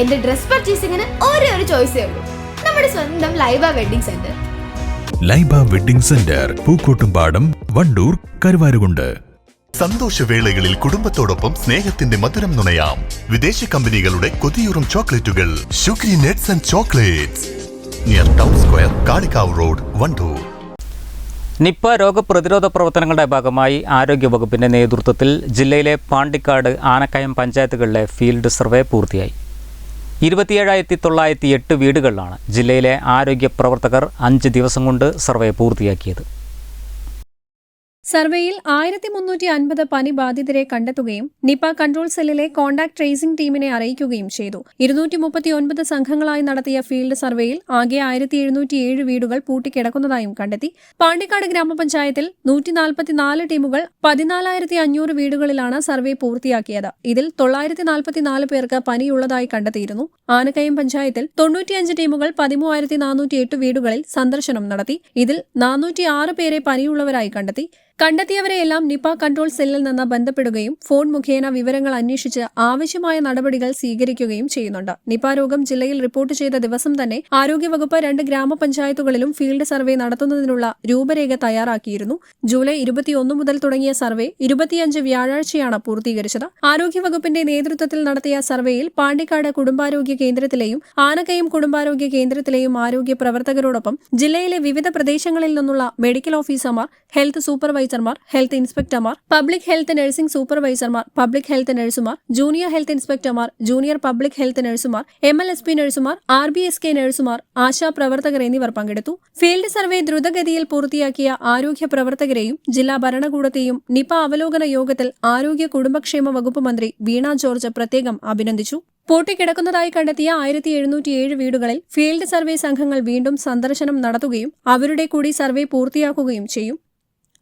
എന്റെ ഡ്രസ് പർച്ചേസിംഗിന് ഒരേ ഒരു ചോയ്സേ ഉള്ളൂ. നമ്മുടെ സ്വന്തം Laiba wedding centre Laiba wedding centre Pookkottumpadam Vandoor Karuvarakundu. സന്തോഷവേളകളിൽ കുടുംബത്തോടൊപ്പം സ്നേഹത്തിന്റെ മധുരം നുണയാം. വിദേശ കമ്പനികളുടെ കൊതിയൂറും ചോക്ലേറ്റുകൾ. Sugary nets and chocolates near town square Kalikavu road Vandoor. Nipah രോഗപ്രതിരോധ പ്രവർത്തനങ്ങളുടെ ഭാഗമായി ആരോഗ്യവകുപ്പിന്റെ നേതൃത്വത്തിൽ ജില്ലയിലെ പാണ്ടിക്കാട് ആനക്കയം പഞ്ചായത്തുകളിലെ ഫീൽഡ് സർവേ പൂർത്തിയായി. ഇരുപത്തിയേഴായിരത്തി തൊള്ളായിരത്തി എട്ട് വീടുകളിലാണ് ജില്ലയിലെ ആരോഗ്യ പ്രവർത്തകർ അഞ്ച് ദിവസം കൊണ്ട് സർവേ പൂർത്തിയാക്കിയത്. സർവേയിൽ ആയിരത്തി മുന്നൂറ്റി അൻപത് പനി ബാധിതരെ കണ്ടെത്തുകയും നിപ കൺട്രോൾ സെല്ലിലെ കോണ്ടാക്ട് ട്രേസിംഗ് ടീമിനെ അറിയിക്കുകയും ചെയ്തു. ഇരുന്നൂറ്റി മുപ്പത്തി ഒൻപത് സംഘങ്ങളായി നടത്തിയ ഫീൽഡ് സർവേയിൽ ആകെ ആയിരത്തി എഴുന്നൂറ്റി ഏഴ് വീടുകൾ പൂട്ടിക്കിടക്കുന്നതായും കണ്ടെത്തി. പാണ്ടിക്കാട് ഗ്രാമപഞ്ചായത്തിൽ നൂറ്റി നാൽപ്പത്തിനാല് ടീമുകൾ പതിനാലായിരത്തി അഞ്ഞൂറ് വീടുകളിലാണ് സർവേ പൂർത്തിയാക്കിയത്. ഇതിൽ തൊള്ളായിരത്തി നാൽപ്പത്തിനാല് പേർക്ക് പനിയുള്ളതായി കണ്ടെത്തിയിരുന്നു. ആനക്കയം പഞ്ചായത്തിൽ തൊണ്ണൂറ്റിയഞ്ച് ടീമുകൾ പതിമൂവായിരത്തി നാനൂറ്റി എട്ട് വീടുകളിൽ സന്ദർശനം നടത്തി. ഇതിൽ നാനൂറ്റി ആറ് പേരെ പനിയുള്ളവരായി കണ്ടെത്തി. കണ്ടെത്തിയവരെയെല്ലാം നിപ കൺട്രോൾ സെല്ലിൽ നിന്ന് ബന്ധപ്പെടുകയും ഫോൺ മുഖേന വിവരങ്ങൾ അന്വേഷിച്ച് ആവശ്യമായ നടപടികൾ സ്വീകരിക്കുകയും ചെയ്യുന്നുണ്ട്. നിപ രോഗം ജില്ലയിൽ റിപ്പോർട്ട് ചെയ്ത ദിവസം തന്നെ ആരോഗ്യവകുപ്പ് രണ്ട് ഗ്രാമപഞ്ചായത്തുകളിലും ഫീൽഡ് സർവേ നടത്തുന്നതിനുള്ള രൂപരേഖ തയ്യാറാക്കിയിരുന്നു. ജൂലൈ ഇരുപത്തിയൊന്ന് മുതൽ തുടങ്ങിയ സർവേ ഇരുപത്തിയഞ്ച് വ്യാഴാഴ്ചയാണ് പൂർത്തീകരിച്ചത്. ആരോഗ്യവകുപ്പിന്റെ നേതൃത്വത്തിൽ നടത്തിയ സർവേയിൽ പാണ്ടിക്കാട് കുടുംബാരോഗ്യ കേന്ദ്രത്തിലെയും ആനക്കയം കുടുംബാരോഗ്യ കേന്ദ്രത്തിലെയും ആരോഗ്യ പ്രവർത്തകരോടൊപ്പം ജില്ലയിലെ വിവിധ പ്രദേശങ്ങളിൽ നിന്നുള്ള മെഡിക്കൽ ഓഫീസർമാർ ഹെൽത്ത് സൂപ്പർവൈസർമാർ ഹെൽത്ത് ഇൻസ്പെക്ടർമാർ പബ്ലിക് ഹെൽത്ത് നഴ്സിംഗ് സൂപ്പർവൈസർമാർ പബ്ലിക് ഹെൽത്ത് നഴ്സുമാർ ജൂനിയർ ഹെൽത്ത് ഇൻസ്പെക്ടർമാർ ജൂനിയർ പബ്ലിക് ഹെൽത്ത് നഴ്സുമാർ എം എൽ എസ് പി നഴ്സുമാർ ആർ ബി എസ് കെ നഴ്സുമാർ ആശാ പ്രവർത്തകർ എന്നിവർ പങ്കെടുത്തു. ഫീൽഡ് സർവേ ദ്രുതഗതിയിൽ പൂർത്തിയാക്കിയ ആരോഗ്യ പ്രവർത്തകരെയും ജില്ലാ ഭരണകൂടത്തെയും നിപ അവലോകന യോഗത്തിൽ ആരോഗ്യ കുടുംബക്ഷേമ വകുപ്പ് മന്ത്രി വീണ ജോർജ് പ്രത്യേകം അഭിനന്ദിച്ചു. പൂട്ടിക്കിടക്കുന്നതായി കണ്ടെത്തിയ ആയിരത്തി എഴുന്നൂറ്റിയേഴ് വീടുകളിൽ ഫീൽഡ് സർവേ സംഘങ്ങൾ വീണ്ടും സന്ദർശനം നടത്തുകയും അവരുടെ കൂടി സർവേ പൂർത്തിയാക്കുകയും ചെയ്യും.